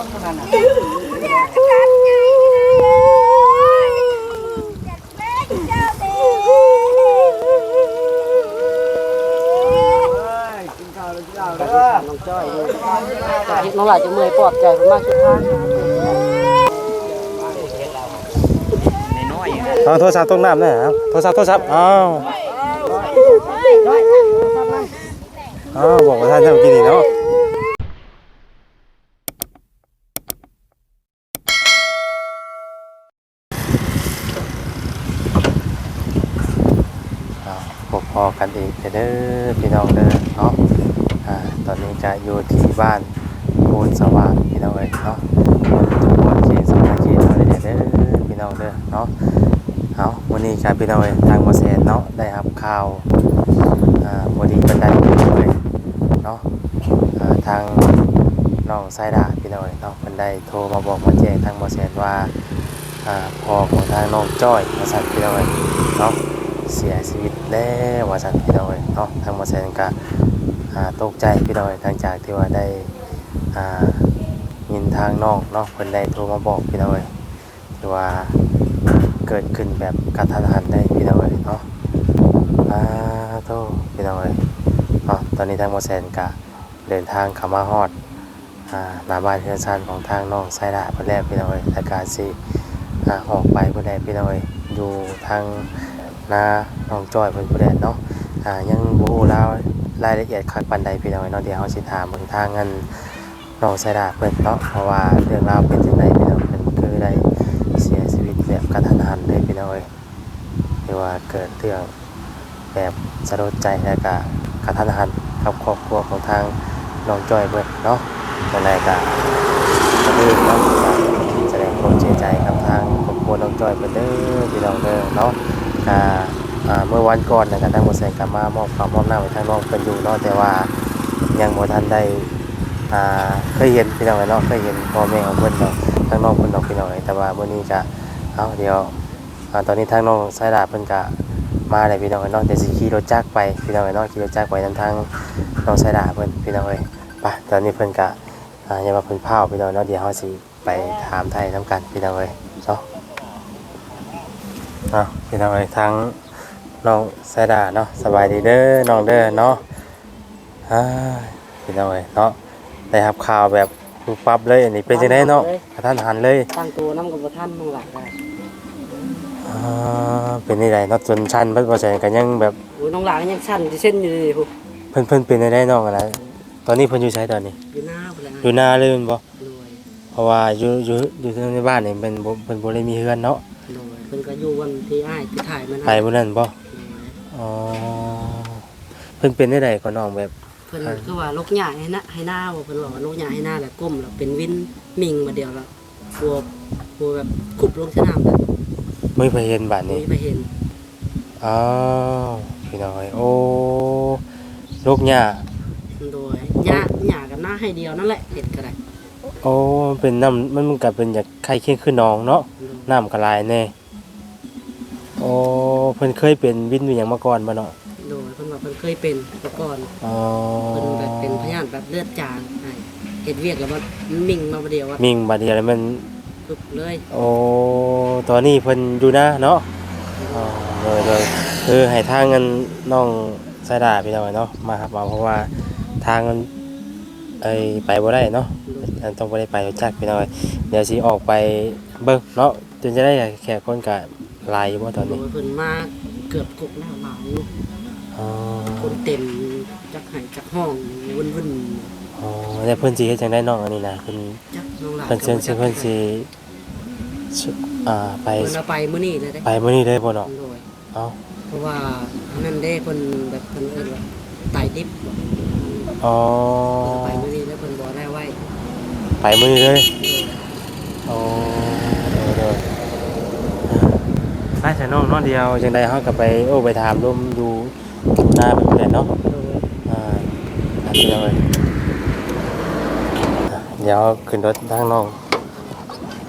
องนั่นน่ะกินข้าวแล้วกินเหล้าเด้อน้องจ้อยอยู่น้องหลานจะเมื่อยปลอบใจผมมากสุดท้ายน้อยเอาโทรศัพท์ตรงน้ำนะครับโทรศัพท์โทรศัพท์อ้าวอ้าวบอกว่าท่านจะมากินอีกเนาะอ้าวพบพอ กันอีกเด้อพี่น้องเด้อเนาะอ่าตอนนี้จะอยู่ที่บ้านโพนสว่างพี่น้องเอ้ยเนาะทุกคนเชียร์สมาชิกเราเด้อพี่น้องเด้อเนาะเอาวันนี้ครับพี่น้องเอ้ยทางบอแซนเนาะได้รับข่าวอ่าบดีบันไดพี่น้องเอ้ยเนาะอ่าทางน้องไซดาพี่น้องเอ้ยเนาะบันไดโทรมาบอกมาแจ้งทางบอแซนว่าอ่าพอของทางน้องจ้อยมาสั่นพี่น้องเอ้ยเนาะ เสียชีวิตแล้วว่าสันพี่น้อยเนาะทางบอแซนก็ตกใจพี่น้อยหลังจากที่ว่าได้ยินทางนองเนาะเพิ่นได้โทรมาบอกพี่น้อยที่ว่าเกิดขึ้นแบบกระทันหันได้พี่น้อยเนาะอ่าโทษพี่น้อยเนาะตอนนี้ทางโมเซนกะเดินทางเข้ามาฮอดอาหน้าบ้านเฮือนซานของทางน้องไซดาเพิ่นแล้วพี่น้องเอ้ยแต่การสิอาออกไปเพิ่นได้พี่น้อยอยู่ทาง นาน้องจ้อยเพิ่นผู้ใดเนาะอ่ายังบ่ฮู้ราวรายละเอียดคักปานใดพี่น้องเนาะเดี๋ยวเฮาสิถามเบิ่งทางเงินน้องไซดาเพิ่นเนาะเพราะว่าเรื่องราวเป็นจังไดพี่น้องเพิ่นคือได้เสียชีวิตแบบกระทันหันเลยพี่น้องเอ้ยหรือว่าเกิดเรื่องแบบสะดุดใจแล้วก็กระทันหันกับครอบครัวของทางน้องจอยเบิดเนาะนั่นแหละก็ก็เลยเนาะแสดงความเสียใจกับทางครอบครัวน้องจอยเบิดเด้อพี่น้องเด้อเนาะ ก็อ่าเมื่อวันก่อนนะครับทางบริษัทก็มามอบความมอบหน้าไว้ทางน้องเพิ่นอยู่เนาะแต่ว่ายังบ่ทันได้เคยเห็นพี่น้องเอ้เนาะเคยเห็นพ่อแม่ของเพิ่อนเนาะทางน้องเพิ่นดอกพี่น้องเอ้ยแต่ว่ามื้อนี้ก็เอาเดี๋ยวตอนนี้ทางน้องสายดาเพิ่อนก็มาได้พี่น้องเอ้เนาะเดี๋ยวสิขี่รถจักรไปพี่น้องเอ้เนาะขี่รถจักรไปนำทางน้องสายดาเพิ่อนพี่น้องเอ้ยไปตอนนี้เพิ่นก็อ่าอย่ามาเพิ่อนพาพี่น้องเนาะเดี๋ยวเฮาสิไปถามไทยนํกันพี่น้องเอ้ย เนาะเอาพี่น้องเอ้ยทางน้องสายดาเนาะสบายดีเด้อน้องเด้อเนาะอ่าพี่น้องเอ้ยเนาะได้รับข่าวแบบปุ๊บปั๊บเลยอันนี้เป็นจังไดเนาะกระทันหันเลยตั้งตัวน้ำกับท่านน้องหลานได้อ่าเป็นนี่ไรเนาะจนชันเพิ่นบ่ใช่กันยังแบบโอ้ยน้องหลานยังสั่นที่เส้นอยู่เลยพวกเพิ่นเพิ่นเป็นได้ได้น้องอะไรตอนนี้เพิ่นอยู่ไสตอนนี้อยู่หน้าไปแล้วอยู่นาเลยแม่นบ่รวยเพราะว่าอยู่อยู่อยู่ในบ้านนี่เป็นบ่เพิ่นบ่ได้มีเฮือนเนาะรวยเพิ่นก็อยู่วันที่อ้ายที่ถ่ายมันไปมื้อนั้นบ่อ๋อเพิ่นเป็นได้ไดก็น้องแบบ เพิ่นคือว่าลกหญ้าให้นะให้หน้าบ่เพิ่นบอกว่าลกหญ้าให้หน้าแล้วก้มแล้วเป็นวินมิงมาเดียวแล้วกลัวกลัวแบบคุบลงสนามแบบไม่ไปเห็นบ้านไม่นี้ไปเห็นอ้าวพี่น้อยโอ้ลูกหญ้าโดยหญ้าหญ้ากับหน้าให้เดียวนั่นแหละเห็ดก็ได้โอ้มันเป็นน้ำมันมันก็เป็นจากไข้เคียงคือน้องเนาะน้ำก็ลายแน่ โอ้เพิ่นเคยเป็นวินวินหยังมาก่อนบ่เนาะโดยเพิ่นว่าเพิ่นเคยเป็นแต่ก่อนอ๋อเพิ่นแบบเป็นพยานแบบเลือดจางให้เห็ดเวียกแล้วมันมิงมาประเดียวว่ามิงบาดเดียวแล้วมัน ปึ๊บเลยโอ้ตอนนี้เพิ่นอยู่นะเนาะอ๋อเลยเลยคือให้ทางเงินน้องสายดาพี่น้องเนาะมาครับมาเพราะว่าทางมันไอ้ไปบ่ได้เนาะอันต้องบ่ได้ไปจักพี่น้องเดี๋ยวสิออกไปเบิ่งเนาะจนจะได้แขกคนก็ห ลายอยู่บ่ตอนโดนี้ยเพิ่นมาเกือบกุกหน้าหลายอ๋อคนเต็มจักไห้จักห้องวุ่นอ๋อแล้วเพิ่นสิเฮ็ดจังได๋น้องอันนี้นะเพิ่นๆจักน้องหลานเพิ่นเชิญสิเพิ่นสิอ่าไปเพิ่นเอาไปมื้อนี้เลยเด้ไปมื้อนี้เลยบ่เนาะโดยเอ้าเพราะว่าอันนั่นเด้เพิ่นแบบเพิ่นเอิ้นว่าไตดิบบ่อ๋อไปมื้อนี้แล้วเพิ่นบ่ได้ไว้ไปมื้อนี้เลยโดยโอ้เดี๋ยวเดี๋ยว ไปแต่น้องเน้องเดียวจังใดเฮาก็ไปโอ้ไปถามร่มดูหน้าเป็นเพื่อนเนาะโดยอ่าอันเดียวเลยเดี๋ยวขึ้นรถทางน้อง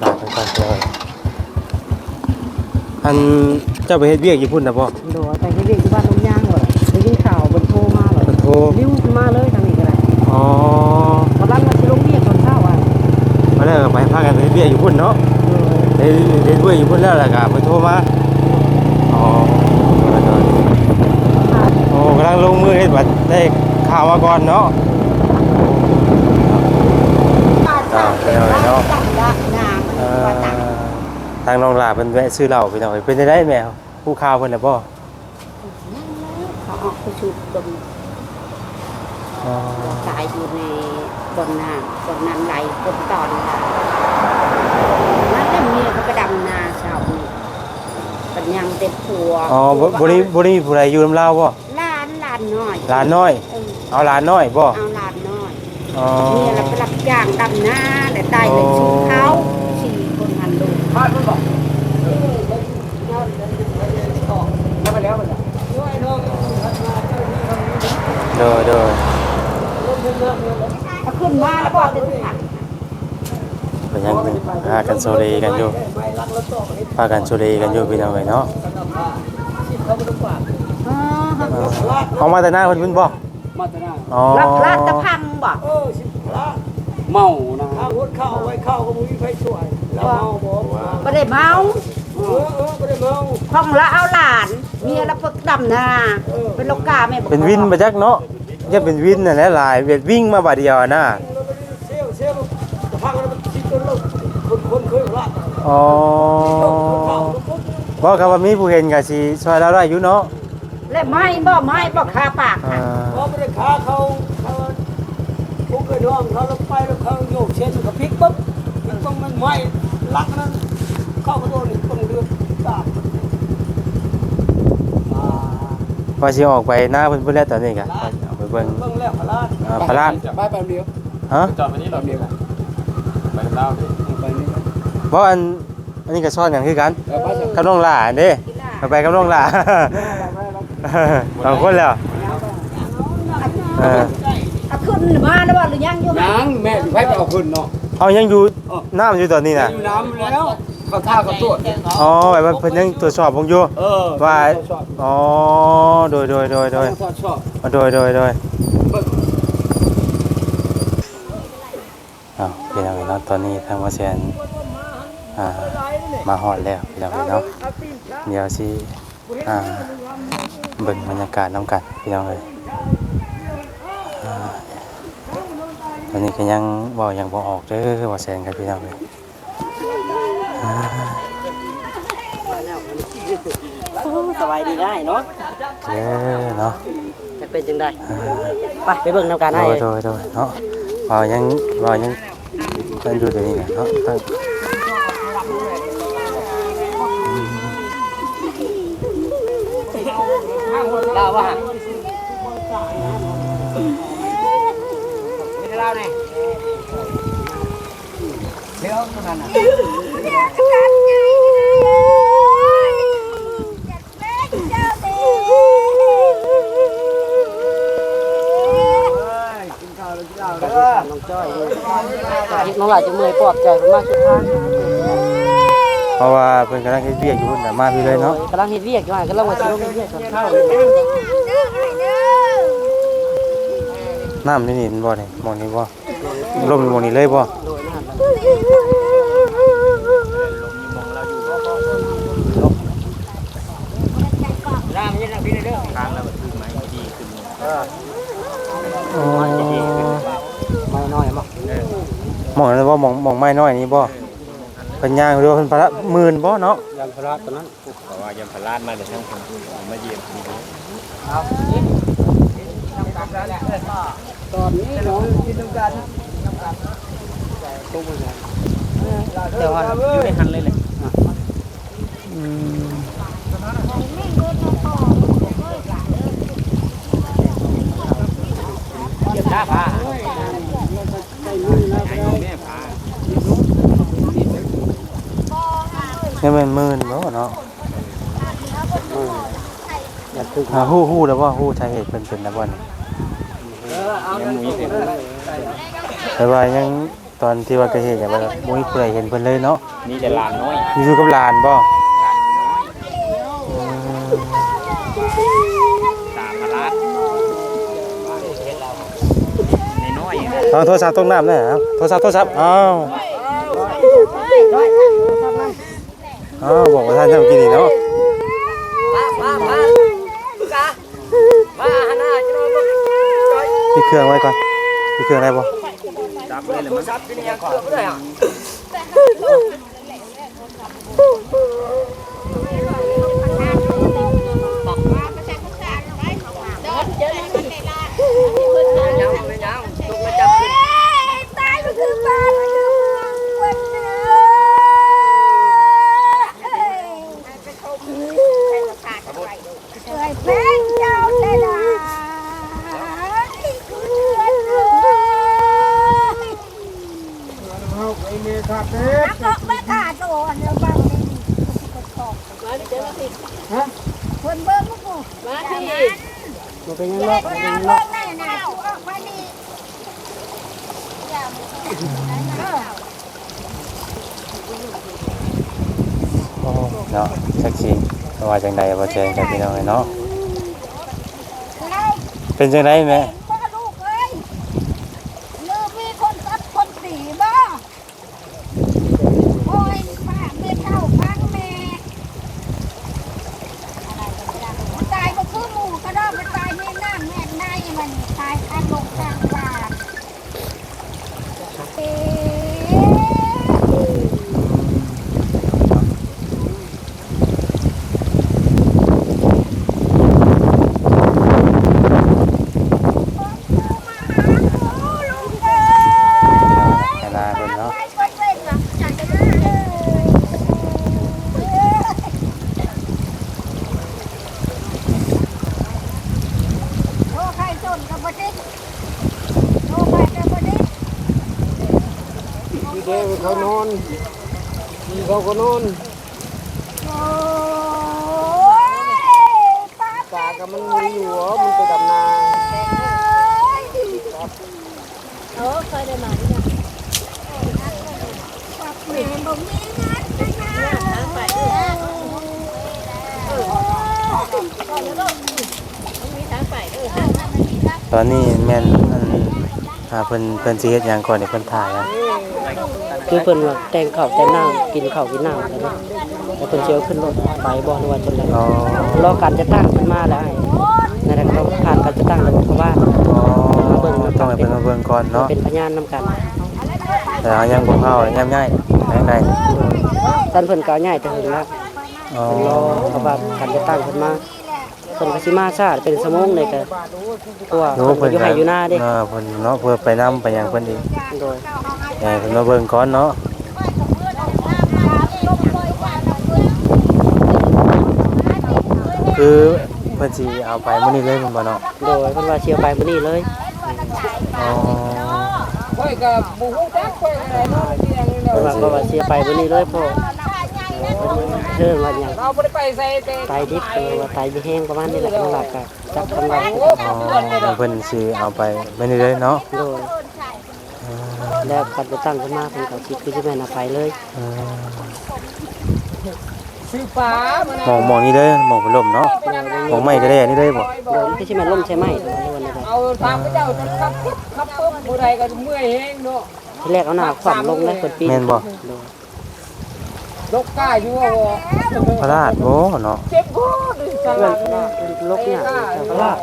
ลาไปก่อนเดี๋ยวอันเจ้าไปเฮ็ดเวียกอยู่พุ่นนะบ่โดยไปเฮ็ดเวียกที่บ้านลงย่างบ่ได้ยินข่าวเพิ่นโทรมาบ่เพิ่นโทรริ้วขึ้นมาเลยทางนี้ก็ได้อ๋อกำลังมาสิลงเวียกตอนเช้าอะมาแวียกอยู่พุ่นเนาะเฮ็ดเฮ็ดเวียกอยู่พุ่นแล้วล่ะก็เพิ่นโทรมาอ๋อโดย ๆโอ้กำลังลงมือเฮ็ดบัดได้ข่าวมาก่อนเนาะอ่าไปเอาไว้เนาะเอ่อทางน้องหลาเป็นแวะซื้อเหล้าพี่น้องเอ้ยเป็นได้ได้แมวผู้ข่าวเพิ่นน่ะบ่เขาออกไปชุดดมอ๋อตายอยู่ในบนน้ำบนน้ำไหลบนตอนนั่นแหละเมียเขาไปดำนาชาวนี่ปัญญังเต็มผัวอ๋อบ่บ่ได้บ่ได้มีผู้ใดอยู่นำลาวบ่ หลานน้อย เออเอาหลานน้อยบ่เอาล้านน้อยอ๋อเมียเราไปรับจ้างดำนาแต่ตายไปชุดเขาสี่คนหันลูกบ้านมันบอกแล้วไปแล้วมันเด้อเด้อเอาขึ้นมาแล้วบอกจะหักเพิ่นยังพากันโซเลกันอยู่พากันโซเลกันอยู่พี่น้องเอ้ยเนาะอ๋อเออเอามาแต่หน้าเพิ่นเพิ่นบ่มาแต่หน้าอ๋อรับลาดตะพังบอกเออสิพระเมานะถ้าวุดเข้าไว้เข้าก็มุ้ยไฟช่วยแล้วเมาบอกว่าไม่ได้เมาเออเออไม่ได้เมาห้องละเอาหลานเมียละเพิกดำนาเป็นโลกาแม่บอกเป็นวินมาจักเนาะอย่าเป็นวินน่ะแหละหลายเวทวิ่งมาบาดเดียวอะนะแล้วก็เซลเซลจะพังแล้วมันชิดจนเราคนคนเคยละอ๋อบ่ครับว่ามีผู้เห็นก็สิช่วยเราได้อยู่เนาะ และไม้บ่ไม้บ่คาปากอ่าพอไม่ได้ขาเขาเขาพวกเคยน้องเขาแล้วไปแล้วเขาโยกเช่นกับพลิกปุ๊บพลิกปุ๊บมันไหม้ลักนั้น เข้ากระโดดนี่ต้องเดือดตามอ่าว่าสิออกไปหน้าเพิ่นเพิ่นแล้วตอนนี้ก็เอาไปเบิ่งเบิ่งแล้วพลาดอ่าพระราชไปแป๊บเดียวฮะจอดไปนี่รอบเดียวไปเล่าดิไปนี่บ่อันอันนี้ก็ซ่อนกันคือกันเออไปจะกับน้องหลาเด้เอาไปกับน้องหลา สองคนแล้วเออเอาขึ้นมาแล้วบ่หรือยังอยู่ไหมยังแม่อยู่ให้ไปเอาขึ้นเนาะเอายังอยู่น้ำอยู่ตอนนี้น่ะอยู่น้ำแล้วเขาท่าเขาตรวจอ๋อแบบว่าเพิ่นยังตรวจสอบผมอยู่เออว่าชอบอ๋อโดยโดยโดยโดยชอบชอบโดยโดยโดยเบิ่งอ้าวพี่น้องเนาะตอนนี้ทางว่าแซนอ่ามาฮอดแล้วพี่น้องเนาะเดี๋ยวสิอ่า เบิ่งบรรยากาศนํกันพี่น้องเอ้ยอ่าตอนนี้ก็ยังเว้ายังบ่ออกเด้อว่าแซนกับพี่น้องเอ้ยอ่าสบายดีได้เนาะเด้อเนาะจะเป็นจังไดไปไปเบิ่งนำกันโดให้ยโดยโดยเนาะเว้ายังเว้ายังกันอยู่เดี๋ยวนี้น่ะเนาะ เล่าว่าไม่ได้เล่าเนี่ยเดี๋ยวขนาดนั้นน้องจ้อยน้องหลานจะเมื่อยปลอบใจเพิ่นมากสุดท้ายเพ ราะว่าเพิ่นกำลังเฮ็ดเวียกอยู่พุ่นน่ะมาพี่เลยเนาะกำลังเฮ็ดเวียกอยู่หั่นกำลังว่าสิลงเฮ็ดเวียกตอนเช้าน้ำนี่นี่มันบ่นี่หมองนี้บ่ลมอยู่หมองนี้เลยบ่โดยนั่นร่างยังไงพี่เด้ออ๋อไม่น้อยมั้งหมองนั้นบ่หมองหมองไม้น้อยนี่บ่ เพิ่นย่างหรือว่าเพิ่นพละหมื่นบ่เนาะยันพลาตอนนั้นเพราะว่ายำพลาดมาแต่ทั้งคนมาเยี่ยมนี่ครับตอนนี้น้องกินน้ำกันแต่ว่าอยู่ในหันเลยเลยอืมเก็บหน้าผ้านี่มันหมื่นบ่เนาะอยากถึงอ่าฮู้ฮู้แล้วบ่ฮู้สาเหตุเพิ่นเป็นแล้วบ่นี่ยังมุ้ยเต็มแต่ว่ายังตอนที่ว่าเกิดเหตุเนี่ยว่าบ่มีผู้ใดเห็นเพิ่นเลยเนาะนี่จะลานน้อยอยู่กับหลานบ่ลานน้อยอืมตามพลาดในน้อยเอาโทรศัพท์ตกน้ำนะเอาโทรศัพท์โทรศัพท์อ้าว อ๋อบอกว่าท่านทำกินอีกเนาะมามามากะมาหาหน้าจะนอนบ่จอยที่เครื่องไว้ก่อนที่เครื่องได้บ่จับเลยเลยโทรมันศัพท์เป็นยังเครื่องบ่ได้อะ ยังไม่ยังต้องมาจับขึ้น คน มาพี่มาเป็นยังไงบ่เบิ้เป็นยังดเบิ้อกงนั่นน่ะกูออกมาดีเนาะสักสีว่าจังใดบ่แจ้งกับพี่น้องเนาะเราเป็นจังไดแม่ เห็นบ่ลูกเอ้ยลืมมีคนตัดคนสีบ่โอ้ยป้าเมื่อเท่าพังแม่มันตายก็คือหมูกระดอกมันตายในน้ำแม่ในมันตายคันลงกลางป่าเอ๊ะ เวลาเพิ่นเนาะ โอ้ใครจนกับบ่ได้โอ้ใครกับบ่ได้ พี่เด้ มีเขาก็นอนป้าตาก็มันมีอยู่หัวมันไปดำนาเออเคยได้มาดิเนี่แม่บ่มีงานนะไปเออตอนนี้แม่นอ่าเพิ่นเพิ่นสิเฮ็ดหยังก่อนเดี๋ยวเพิ่นถ่ายอะ คือเพิ่นว่าแต่งข้าวแต่งน้ำกินข้าวกินน้ำแล้วเนาะแล้วเพิ่นสิเอาขึ้นรถไปบ่หรือว่าจังได๋อ๋อรอการจะตั้งเพิ่นมาแล้วไอ้นั่นแหละเขาผ่านการจะตั้งแล้วเพราะว่าอ๋อต้องให้เพิ่นมาเบิ่งก่อนเนาะเป็นพยานนำกันแต่เอายังบ่เข้าเลยย่ำง่ายได้ไงท่านเพิ่นก็เอาใหญ่แต่ถึงแล้วอ๋อเพิ่นรอเพราะว่าการจะตั้งเพิ่นมาเพิ่นก็สิมาช้าเป็นชั่วโมงเลยก็ตัวโอ้เพิ่นเพิ่นอยู่ไห้อยู่หน้าเด้ เออเพิ่นเนาะเพื่อไปนำไปหยังเพิ่นอีกโดยให้ เพิ่นมาเบิ่งก่อนเนาะคือเพิ่นสิเอาไปมื้อนี้เลยแม่นบ่เนาะโดยเพิ่นว่าเชียวไปมื้อนี้เลยอ๋อค่อยกับบุ้งแจ๊กค่อยอะไรนนเตียงนี่แหละเพิ่นว่าก็ว่าเชียวไปมื้อนี้เลยพ่อเชิญว่าหยังเราไม่ได้ไปใส่เตะตายดิบหรือว่าตายแห้งประมาณนี้แหละน้องหลักก็จับกำลังอ๋อเพิ่นสิเอาไปมื้อนี้เลยเนาะโดย แล้วการจะตั้งขึ้นมาเพิ่นก็คิดคือสิแม่นเอาไปเลยเออซื้อปลามันหมองหมองนี้เลยหมองพัดลมเนาะหมองไม้ก็ได้อันนี้เลยบ่โดยคือสิแม่นล่มใช่ไหมหรือว่าอะไรเอาทางพระเจ้าจะขับขับปุ๊บบุไรก็เมื่อยแห้งเนาะที่แรกเอาหน้าขวัญลงเลยเปิดปีนแม่นบ่โดยลกกล้าอยู่ว่าพระราชบ่เนาะเจ็บคอดิสเพื่อลันดนะลกเนี่ยพระราช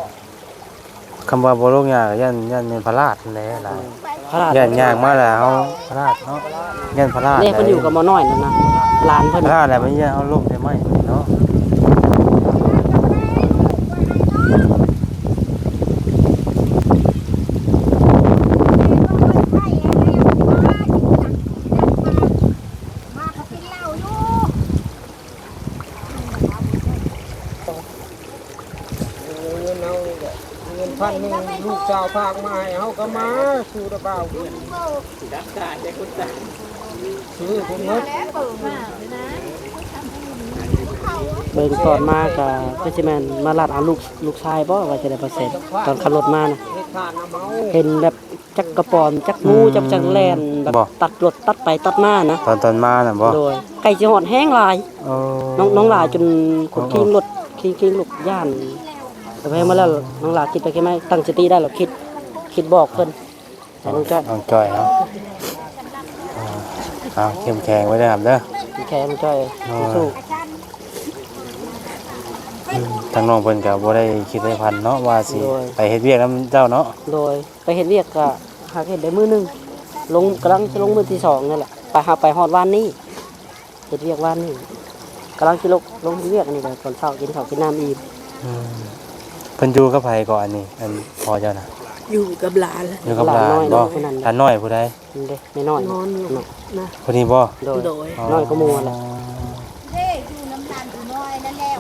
คำว่าบ่ลงยากยันยันเป็นพระราชนั่นแหละหลายพระราชยันยากมาแล้วพระราชเนาะยันพระราชเนี่ยเพิ่นอยู่กับหมอน้อยนั่นนะหลานเพิ่นพระราชแล้วมันยันเอาลมได้ไหมเนาะ มาเขากินเหล้าอยู่ เงินเอา เงินพันหนึ่งลูกสาวพากมาให้เขาก็มาสู่ระเบ้าซื้อผมเงินเบิ่งก่อนมาก็คือสิแม่นมาลาดเอาลูกลูกชายบ่ว่าจะได้เปอร์เซ็นต์ตอนขับรถมาน่ะเฮ็ดทานน้ำเมาเห็นแบบจักกระปอมจักงูจักจังแลนแบบตัดรถตัดไปตัดมานะ ตอนตอนมาน่ะบ่โดยไก่สิหอดแห้งหลายโอ้น้องน้องหลาจนคนขี่รถขี่ขี่รถย่าน แต่ไปมาแล้วน้องหลาคิดไปแค่ไหมตั้งสติได้หรอคิดคิดบอกเพิ่นแต่น้องจ้อยน้องจ้อยเนาะเอาเข้มแข็งไว้เด้อครับเด้อ แข็งจ้อยสู้อาจารย์อืมทางน้องเพิ่นก็บ่ได้คิดได้พันเนาะว่าสิไปเฮ็ดเวียกนํเจ้าเนาะโดยไปเฮ็ดเวียกก็หาเฮ็ดได้มื้อหนึงลงกำลังจะลงมื้อที่สองนั่นแหละไปหาไปฮอดวันนี้เฮ็ดเวียกวันนี้กำลังสิลงลงเวียกนี่เลยตอนเช้ากินข้าวกินน้ำอิ่มอืม เพิ่นอยู่กับไผก่อนนี่อันพ่อเจ้าน่ะอยู่กับหลานอยู่กับหลานน้อยบ่คนนั้นหลานน้อยผู้ใดนี่เด้ไม่น้อยนอนอยู่นะคนนี้บ่โดยน้อยก็มัวแหละเด้อยู่น้ำตาลอยู่น้อยนั่นแหละ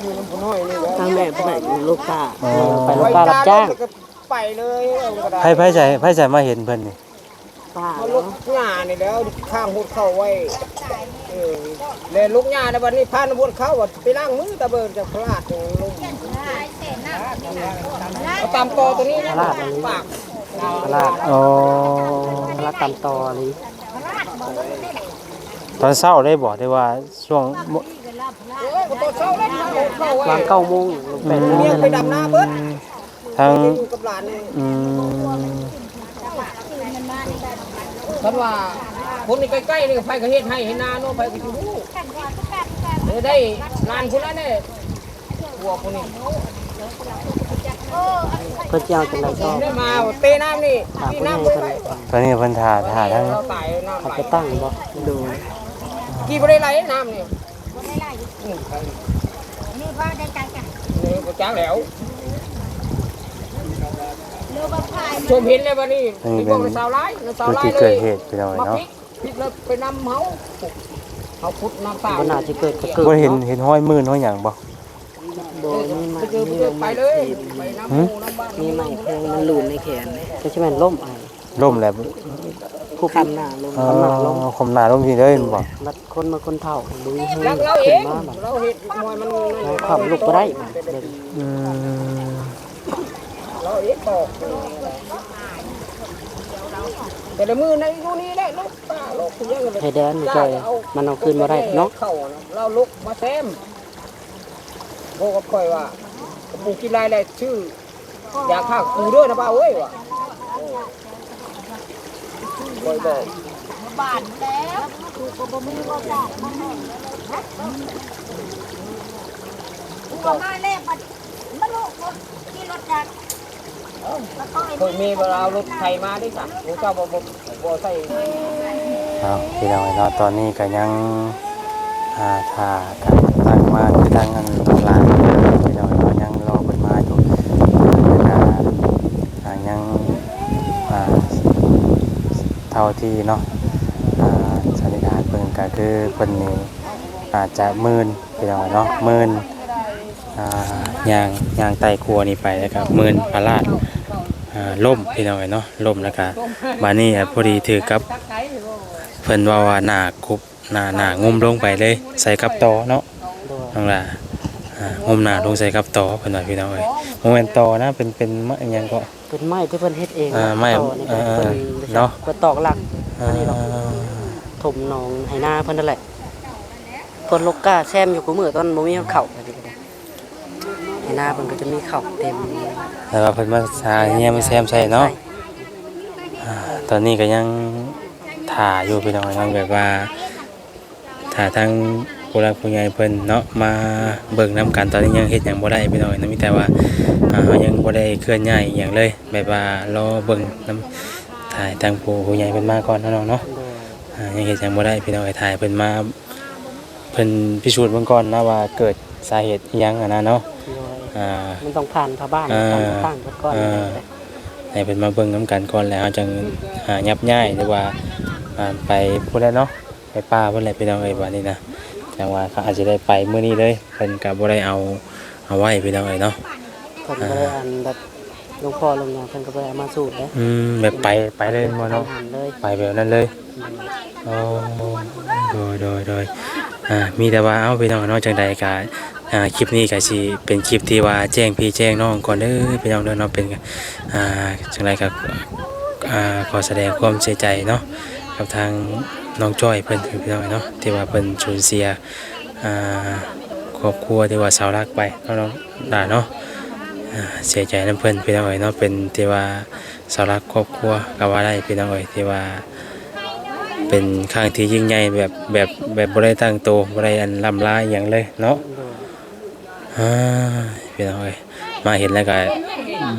ทางแม่ไปลูกตาไปลูกตารับจ้างไปเลยเอากระดาษไผไผใจไผใจมาเห็นเพิ่นนี่ป้ามาลุกหญ้านี่แล้วข้างหุดเข้าไว้เออเลยลุกหญ้าในวันนี้พานบุญเข้าว่าไปล้างมือตะเบิดจะพลาดลง ลายเศษน้ำนี่นะลายเอาตามตอตัวนี้นะปากตลาดอ๋อตลาดตามต่อนี่ตอนเช้าได้บอกได้ว่าช่วงมเออตังเก้าโมงลงแปดโมงเมียไปดำนาเบิดทางอืมฉันว่าคนนี่ใกล้ๆนี่ไผก็เฮ็ดให้เห็นนาเนาะไผก็สิรู้เออได้ลานคนนั้นเนี่ยหัวคนนี้ เพิ่นสิเอาจังไดต่อได้มาเตะน้ำนี่ถามที่เพิ่นน้ำให้ไปเพิ่นตอนนี้เพิ่นถ่าถ่าทั้งเราตายน้ำเขาไหลจะตั้งบ่ดูกี่บริไหลน้ำนี่นี่พ่อได้ใจกันนี่ก็จ้างแล้วเรือบัพายชมเห็นเลยวันนี้ที่พวกสาวไล่สาวจุดไล่ที่เลเกิดยเหตุพี่น้องมาเนาะพลิกพลิกแล้วไปนำเฮาเขาพุดน้ำตาบ่น่าสิเกิดก็เกิดบ่เห็นเนาะเห็นห้อยมือห้อยหยังบ่ บ่มีไม้ไปเจอไปเจอไปเลยไปน้ำหมูน้ำบ้านมีไม้แพงมันหลุนในแขนก็สิแม่นล่มไอ้ล่มแล้วผู้คำหน้าลงเอ่คำหน้าลงอคมหน้าล่มทีเลยบ่รัดคนมาคนเฒ่าบ่มีรัเฮือกเราเอขึ้นงมาบัดเราเห็ดมวยมันเราขับลูกบ่ได้บัดเดี๋ยวอืมเราเองตอกแต่ละมือในนู่นนี่แหละลูกป้าลูกคุณยังให้แดนนี่จ้อยมันเอาคืนบ่ได้เนาะเข้าเราลุกมาแซม โบก็ค่อยว่าปูกินไรอะไรชื่อ อยากฆ่ากูด้วยนะป้าเว้ยว่ะค่อยบอกบาทแล้วถูกก็บ่มีบ่บาทมาให้ก็มาแลกมันมันลูกที่รถจักรแล้วก็เคยมีเวลาเอารถไทยมาด้วยจ้ะผมเจ้าบ่บ่บ่ใส่เอาพี่น้องเนาะตอนนี้ก็ยัง อ่าถ่ากันตั้งมาคือทางอันหลานพี่น้องเนยังรอเพิ่นมาอยู่แล้วก็อ่ายังอ่าเท่าที่เนาะอ่าสันนิษฐานเพิ่นก็คือเพิ่นนี่อาจจะมื่นพี่น้องเนาะมื่นอ่ายางยางไตครัวนี่ไปแล้วก็มื่นพระราชอ่าล่มพี่น้องเนาะล่มแล้วก็มานี่พอดีถือกับเพิ่นว่าว่าหน้าคุบ หน้าหน้างุมลงไปเลย ใส่กับตอเนาะโดยน้องล่ะอ่างุมหน้าลงใส่กับตอเพิ่นว่าพี่น้องเอ้ยโมเมนตอนะเป็นเป็นมะอิหยังก็เป็นไม้ที่เพิ่นเฮ็ดเองอ่าไม้ต่อนี่ก็เออเพิ่นเนาะเพิ่นตอกหลักอ่าถมหนองให้หน้าเพิ่นนั่นแหละเพิ่นลกกาแซมอยู่กูมือตอนบ่มีเข่าก็ดีก็ได้ให้หน้าเพิ่นก็จะมีเข่าเต็มแต่ว่าเพิ่นมาหาเฮียมาแซมใส่เนาะอ่าตอนนี้ก็ยังถ่าอยู่พี่น้องเนาะแบบว่า ถ่าทางผู้รักผู้ใหญ่เพิ่นเนาะมาเบิ่งนํกันตอนนี้ยังเฮ็ดหยังบ่ได้พี่น้องเนาะมีแต่ว่าอ่ายังบ่ได้เคลื่อนย้ายอหย่างเลยแบบว่ารอเบิ่งนํถ่ายทางผู้ผู้ใหญ่เพิ่นมาก่อนเนาะน้องเนาะโดยอ่ายังเฮ็ดหยังบ่ได้พี่น้องไอ้ถ่ายเพิ่นมาเพิ่นพิสูจน์เบิ่งก่อนนะว่าเกิดสาเหตุอิหยังอะนะเนาะโดยอ่า มันต้องผ่านพระบ้านอ่าผ่านตั้งเพิ่นก่อนอ่า ให้เพิ่นมาเบิ่งนํกันก่อนแล้วจังหายับย้ายหรือว่าอ่าไปพูดแล้วเนาะไปป่าเพิ่นแหละพี่น้องเอ้ยบัดนี้นะแต่ว่าเขาอาจจะได้ไปมื้อนี้เลยเพิ่นก็บ่ได้เอาเอาไว้พี่น้องเอ้ยเนาะเพิ่นก็ได้อันแบบหลวงพ่อหลวงยาเพิ่นก็บ่ได้เอามาสูตรเด้อืมแบบไปไปเลยบ่เนาะหันเลยไปแบบนั้นเลยโอ้โดยโดยโดยอ่ามีแต่ว่าเอาพี่น้องเนาะจังใดกะอ่าคลิปนี้ก็สิเป็นคลิปที่ว่าแจ้งพี่แจ้งน้องก่อนเด้อพี่น้องเด้อเนาะเป็นอ่าจังใดก็อ่าขอแสดงความเสียใจเนาะกับทาง น้องจ้อยเพิ่นพี่น้องเนาะที่ว่าเพิ่นสูญเสียอ่าครอบครัวที่ว่าสาหลักไปเนาะน้องดาเนาะเสียใจนํเพิ่นพี่น้องเอ้ยเนาะเป็นที่ว่าสาหลักครอบครัวก็ว่าได้พี่น้องเอ้ยที่ว่า เป็นครั้งที่ยิ่งใหญ่แบบแบบแบบบ่ได้ตั้งโตวบ่ได้อันลำลาอย่างเลยเนาะพี่น้องเอ้ยมาเห็นแล้วก็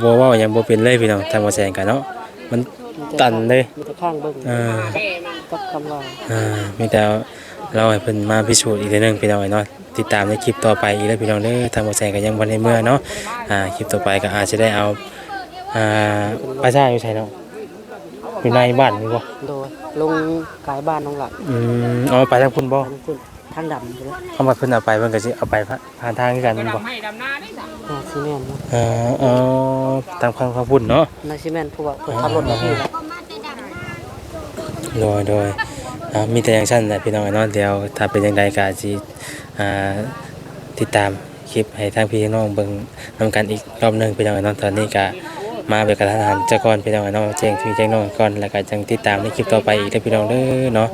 บ่เว้ายังบ่เป็นเลยพี่น้องทางบ่แซงกันเนาะมัน ตันเลย มีแต่ข้างเบิ่งอ่า กับคำว่าอ่ามีแต่เราให้เพิ่นมาพิสูจน์อีกเทื่อนึงพี่น้องเอ้ยเนาะติดตามในคลิปต่อไปอีกแล้วพี่น้องเด้อทางบ่แซงก็ยังบ่ได้เมื่อเนาะอ่าคลิปต่อไปก็อาจจะได้เอาอ่าประชาอยู่ไสเนาะอยู่ในบ้านนี่บ่โดยลงกายบ้านน้องหลักอืมเอาไปทางคุณบ่ทางคุณ ทางดำใช่ไหมเอามาเพิ่นเอาไปเพิ่นก็สิเอาไปผ่านทางคือกันแม่นบ่นาซีเมนต์เนาะเออเออทางทางพระพุ่นเนาะนาซีเมนต์เพราะว่าเพิ่นขับรถมาพี่แล้วก็มาแต่ดำหน้าโดยโดยอ่ามีแต่อย่างชั้นแหละพี่น้องเนาะเดี๋ยวถ้าเป็นอย่างใดก็อาจสิอ่าติดตามคลิปให้ทางพี่น้องเบิ่งนำกันอีกรอบหนึงพี่น้องเนาะตอนนี้ก็ มาแบบกระทันหันจะก่อนพี่น้องเนาะแจ้งพี่แจ้งน้องก่อนแล้วก็จังติดตามในคลิปต่อไปอีกเด้อพี่น้องเด้อเนาะ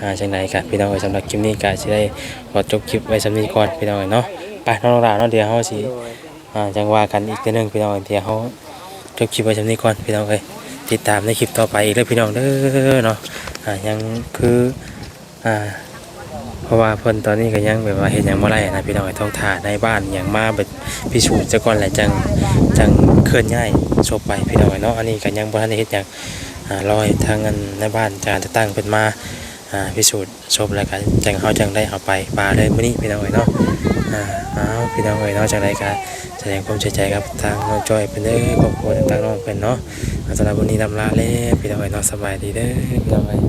อ่าจังไดก็พี่น้องเอ้สำหรับคลิปนี้ก็สิได้ขอจบคลิปไว้สำนี้ก่อนพี่น้องเนาะไปน้องๆเนาะเดี๋ยวเฮาสิอ่าจังว่ากันอีกเทื่อหนึงพี่น้องเดี๋ยวเขาจบคลิปไว้ชำนี้ก่อนพี่น้องเลยติดตามในคลิปต่อไปอีกเลยพี่น้องเด้อเนาะอ่ายังคืออ่าเพราะว่าเพิ่นตอนนี้ก็ยังแบบว่าเห็นยังบ่ได้นะพี่น้องต้องถ่าในบ้านอย่างมาแบบพิสูจน์ซะก่อนแหละจังจังเคลื่อนย้าย ศพไปพี่น้องเนาะอันนี้ก็ยังบ่ทันได้เฮ็ดหยังอ่ารอยทางงานในบ้านการจะตั้งเป็นมาอ่าพิสูจน์ศพแล้วก็จังเฮาจังได้เอาไปปาเลยมื้อนี้พี่น้องเนาะอ่าเอาพี่น้องเอ้ยเนาะจังไดก็แสดงความเสียใจครับทางน้องจอยเป็นเด้อครอบครัวต่างๆน้องเป็นเนาะสำหรับวันนี้ลำลาเลยพี่น้องเอ๋ยเนาะสบายดีเด้อพี่น้องเอ๋ย